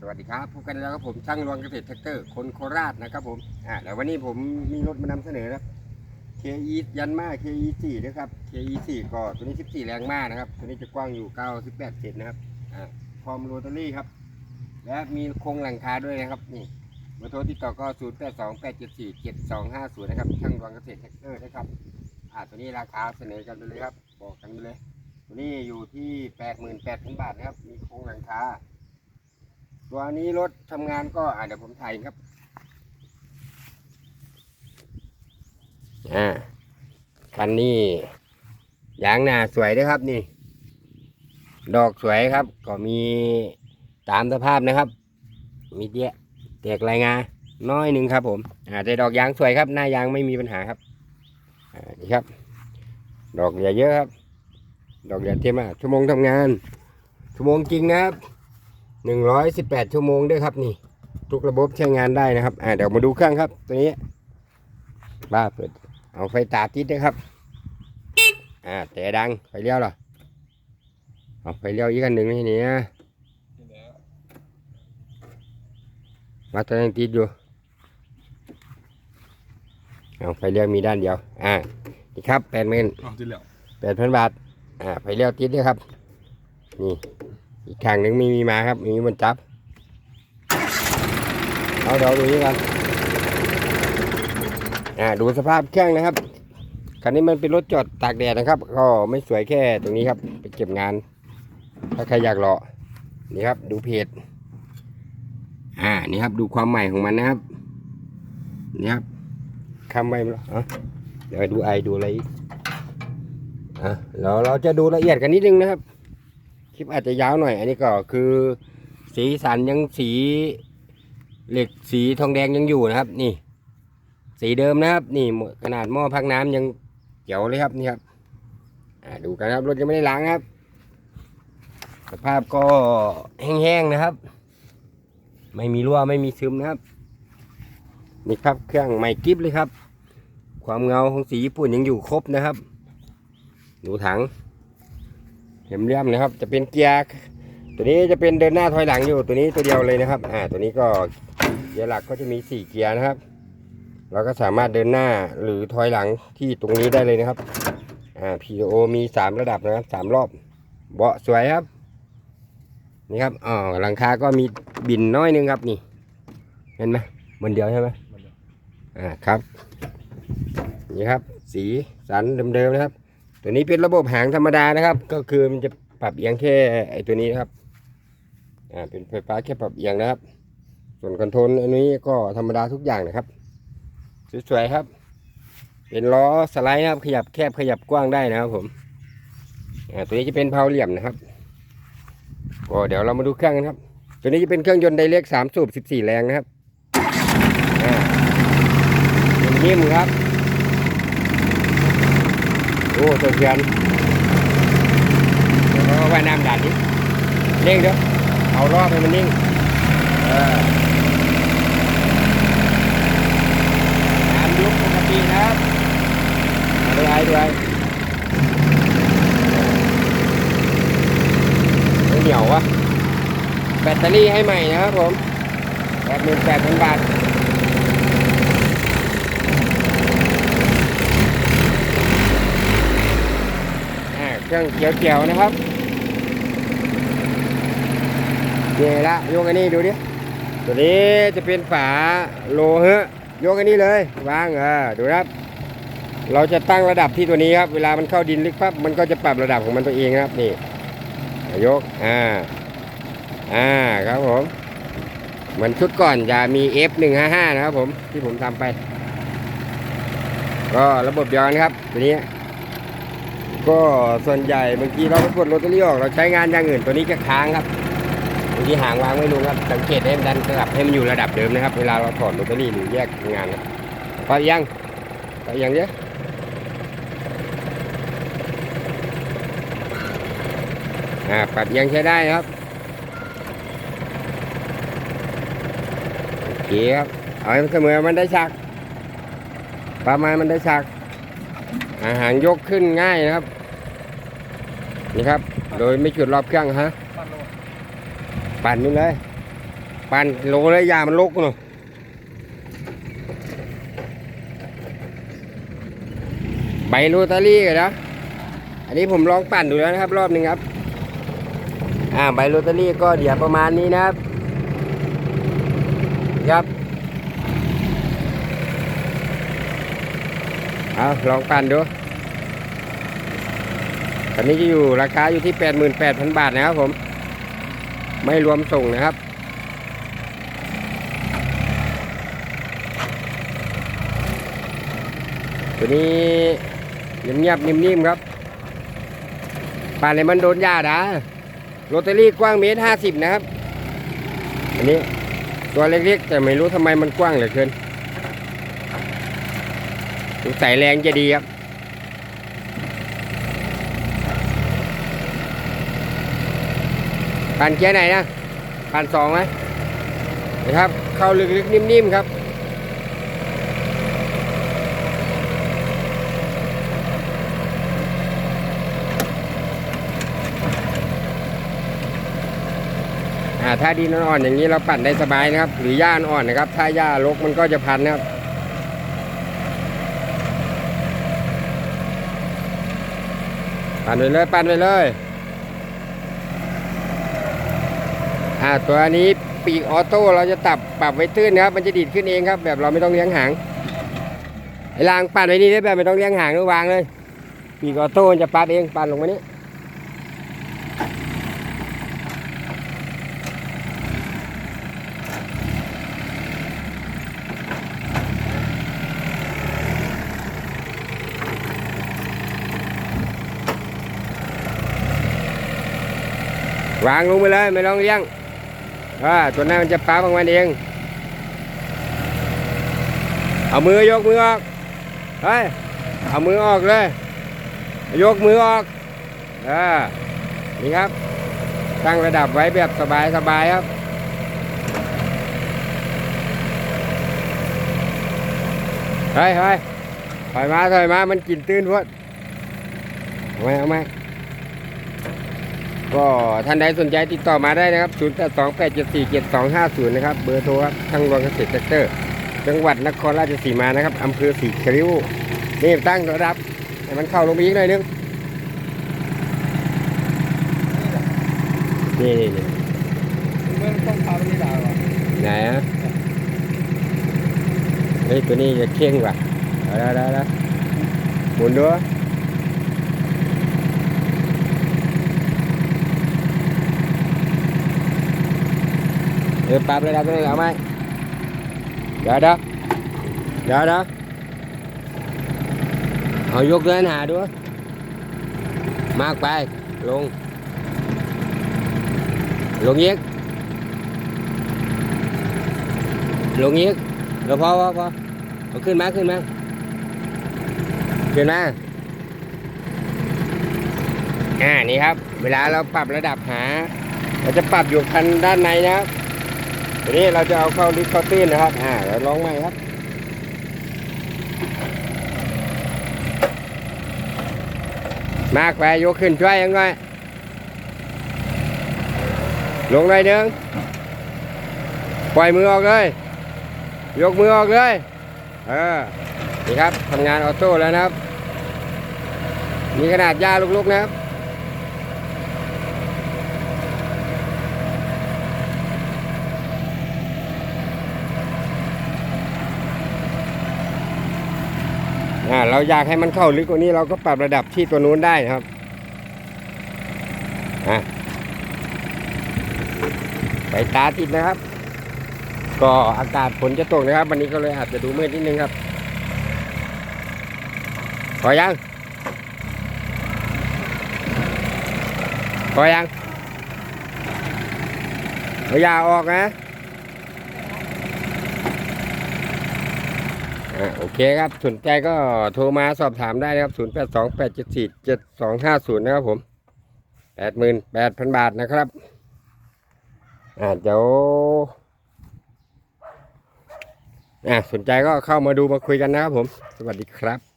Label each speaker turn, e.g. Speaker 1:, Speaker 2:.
Speaker 1: สวัสดีครับพบกันแล้วครับผมช่างรวงเกษตรแท็กเตอร์คนโคราชนะครับผมอ่าแล้ววันนี้ผมมีรถมานำเสนอครับ KE ยันมา KE 4นะครับ KE 4ก็ตัวนี้ 14 แรงม้านะครับตัวนี้จะกว้างอยู่ 98เซนนะครับอ่าพร้อมโรตารี่ครับ และมีโครงหลังคาด้วยนะครับนี่เบอร์โทรติดต่อก็ 0 8 2 8 7 4 7 2 5 0 นะครับช่างรวงเกษตรแท็กเตอร์นะครับอ่าตัวนี้ราคาเสนอกันไปเลยครับ บอกกันไปเลย ตัวนี้อยู่ที่ 88,000 บาทนะครับมีโครงหลังคา ตัวนี้รถทำงานก็อ่าเดี๋ยวผมถ่ายครับอ่าคันนี้ยางหน้าสวยด้วยครับนี่ ดอกสวยครับ ก็มีตามสภาพนะครับ มีเตี้ยแตกลายงา น้อยหนึ่งครับ ผมอาแต่ดอกยางสวยครับ หน้ายางไม่มีปัญหาครับนี่ครับ ดอกเหลือเยอะครับ ดอกเหลือเต็มอะชั่วโมงทำงาน ชั่วโมงจริงนะครับ หนึ่งร้อยสิบแปดชั่วโมงด้วยครับนี่ ทุกระบบใช้งานได้นะครับ อ่าเดี๋ยวมาดูเครื่องครับ ตัวนี้ บ้าเปิด เอาไฟตาติดด้วยครับ อ่าแต่ดังไฟเลี้ยวเหรอเอาไฟเลี้ยวอีกอันหนึ่งนี่นี่นะมาตัวยังติดอยู่เอาไฟเลี้ยวมีด้านเดียว อ่านี่ครับแปดหมื่น
Speaker 2: เอาที่แล้ว
Speaker 1: แปดพันบาท อ่าไฟเลี้ยวติดด้วยครับ นี่ อีกทางหนึ่งไม่มีมาครับไมมีบนจับ เอาเดี๋ยวดูนี่กันอ่าดูสภาพเครื่องนะครับคันนี้มันเป็นรถจอดตากแดดนะครับ ก็ไม่สวยแค่ตรงนี้ครับ ไปเก็บงาน ถ้าใครอยากรอนี่ครับ ดูเพจอ่านี่ครับ ดูความใหม่ของมันนะครับนี่ครับคำไว้ไหมล่ะอะเดี๋ยวดูไอดูอะไรอะเราเราจะดูละเอียดกันนิดนึงนะครับ คลิปอาจจะยาวหน่อย อันนี้ก็คือ สีสันยังสีเหล็กสีทองแดงยังอยู่นะครับ นี่ สีเดิมนะครับ นี่ขนาดหม้อพักน้ำยังเขียวเลยครับนี่ครับดูกันครับรถยังไม่ได้ล้างครับ สภาพก็แห้งๆนะครับ ไม่มีรั่วไม่มีซึมนะครับนี่ครับเครื่องใหม่กริบเลยครับ ความเงาของสีญี่ปุ่นยังอยู่ครบนะครับ ดูถัง เห็มเลี่ยมนะครับ จะเป็นเกียร์ตัวนี้จะเป็นเดินหน้าถอยหลังอยู่ตัวนี้ตัวเดียวเลยนะครับ อ่า ตัวนี้ก็เกียร์หลักก็จะมีสี่เกียร์นะครับ เราก็สามารถเดินหน้าหรือถอยหลังที่ตรงนี้ได้เลยนะครับ อ่า PO มีสามระดับนะครับสามรอบ เบาะสวยครับ นี่ครับ อ๋อหลังคาก็มีบินน้อยหนึงครับนี่ เห็นไหมบนเดียวใช่ไหมอ่า ครับ นี่ครับ สีสันเดิมๆนะครับ ตัวนี้เป็นระบบหางธรรมดานะครับ ก็คือมันจะปรับเอียงแค่ไอ้ตัวนี้นะครับ อ่า เป็นไฟฟ้าแค่ปรับเอียงนะครับ ส่วนคอนโทรลอันนี้ก็ธรรมดาทุกอย่างนะครับ สวยๆครับ เป็นล้อสไลด์นะครับ ขยับแคบขยับกว้างได้นะครับ ผม อ่า ตัวนี้จะเป็นเพาเหลี่ยมนะครับ ก็เดี๋ยวเรามาดูเครื่องกันครับ ตัวนี้จะเป็นเครื่องยนต์ไดเรกสามสูบสิบสี่แรงนะครับอ่านิ่มครับ โอ้สะเทือนเดี๋ยวเว่ายน้ำดัดดิเร่งเด้อเอารอบให้มันนิ่งน้ำยุบปกตินะครับดูไอ้ดูไอ้ไม่เหนียววะแบตเตอรี่ให้ใหม่นะครับผมแปดหมื่นแปดพันบาท เครื่องเกี่ยวๆนะครับนี่ละโยกอันนี้ดูดิตัวนี้จะเป็นฝาโลเฮะยกอันนี้เลยวางเออดูนะครับ เราจะตั้งระดับที่ตัวนี้ครับเวลามันเข้าดินลึกปั๊บมันก็จะปรับระดับของมันตัวเองครับนี่ยกอ่าอ่าครับผมเหมือนชุดก่อนจะมี F155 นะครับผมที่ผมทำไป ก็ระบบย้อนครับตัวนี้ ก็ส่วนใหญ่บางทีเราไปกดโรตารี่ออกเราใช้งานอย่างอื่นตัวนี้จะค้างครับบางทีหางวางไม่ลงครับสังเกตให้มันดันกลับให้มันอยู่ระดับเดิมนะครับ เวลาเราถอดโรตารี่หรือแยกงานครับพอยังพอยังเยอะอ่าปรับยังใช้ได้ครับโอเคครับเอาให้มันเสมอมันได้ชักประมาณมันได้ชัก อาหางยกขึ้นง่ายนะครับ นี่ครับ โดยไม่จุดรอบเครื่องฮะ
Speaker 2: ปั้นโลด
Speaker 1: ปั่นนี่เลย ปั่นโลแล้วยามันลกเนาะใบโรตารี่กันนะอันนี้ผมลองปั่นดูแล้วนะครับ รอบหนึ่งครับ อ่าใบโรตารี่ก็เดี๋ยวประมาณนี้นะครับ ครับเอาลองปั่นดู ตอนนี้จะอยู่ราคาอยู่ที่ 88,000 บาทนะครับผม ไม่รวมส่งนะครับ ตัวนี้เงียบๆนิ่มๆครับป่านเลยมันโดนยาดาโรตารี่กว้างเมตรห้าสิบนะครับ อันนี้ตัวเล็กๆ แต่ไม่รู้ทำไมมันกว้างเหลือเกินสงสัยแรงจะดีครับ ผ่านเกียร์ไหนนะผ่านสองไหมนะครับ เข้าลึกๆนิ่มๆครับอ่าถ้าดินอ่อนอย่างนี้เราปั่นได้สบายนะครับ หรือหญ้าอ่อนนะครับ ถ้าหญ้ารกมันก็จะพันนะครับ ปั่นไปเลยปั่นไปเลย อ่าตัวนี้ปีกออโต้เราจะตับปรับไว้ตื้นนะครับ มันจะดีดขึ้นเองครับ แบบเราไม่ต้องเลี้ยงหางไอ้รางปั่นไว้นี่ได้แบบไม่ต้องเลี้ยงหางหรือวางเลย ปีกออโต้จะปรับเองปั่นลงมานี้วางลงไปเลยไม่ต้องเลี้ยง อ่าตัวนั้นมันจะปรับของมันเอง เอามือยกมือออกเฮ้ยเอามือออกเลย ยกมือออกอ่านี่ครับ ตั้งระดับไว้แบบสบายสบายครับเฮ้ยเฮ้ยถอยมาถอยมา มันกินตื้นพวดเอาไหมเอาไหม ก็ท่านใดสนใจติดต่อมาได้นะครับ 0 8 2 8 7 4 7 2 5 0 นะครับ เบอร์โทรครับทางรวงเกษตรเตอร์ จังหวัดนครราชสีมานะครับอำเภอสีคิ้วนี่ตั้งระดับให้มันเข้าลงไปอีกหน่อยนึง นี่นี่นี่
Speaker 2: มันต้องทำนี่ได้หรอ
Speaker 1: ไหนอะเฮ้ยตัวนี้จะเข่งว่ะเอาได้ได้ได้หมุนด้วย เออปรับระดับตัวนี้เอาไหมเดี๋ยวเดี๋ยวเดี๋ยวเดี๋ยวเอายกเดินหาด้วยมากไปลง ลงเยกลงอีกเดี๋ยวพอพอพอเอาขึ้นมาขึ้นมาขึ้นมาอ่านี่ครับ เวลาเราปรับระดับหา เราจะปรับอยู่คันด้านในนะครับ ทีนี้เราจะเอาเข้าลิฟต์เข้าตื้นนะครับ อ่าเราลองใหม่ครับมากไปยกขึ้นช่วยยังไงลงหน่อยหนึงปล่อยมือออกเลย ยกมือออกเลยเออนี่ครับทำงานออโต้แล้วนะครับ มีขนาดยาลุกๆนะครับ เราอยากให้มันเข้าลึกกว่านี้เราก็ปรับระดับที่ตัวนู้นได้ครับไปตาติดนะครับ ก็อากาศฝนจะตกนะครับ วันนี้ก็เลยอาจจะดูมืดนิดนึงครับพอยังพอยังเอายาออกนะ อะโอเคครับสนใจก็โทรมาสอบถามได้นะครับ 0 8 2 8 7 4 7 2 5 0 นะครับผม 88,000 บาทนะครับ อ่าเดี๋ยวอ่าสนใจก็เข้ามาดูมาคุยกันนะครับผม สวัสดีครับ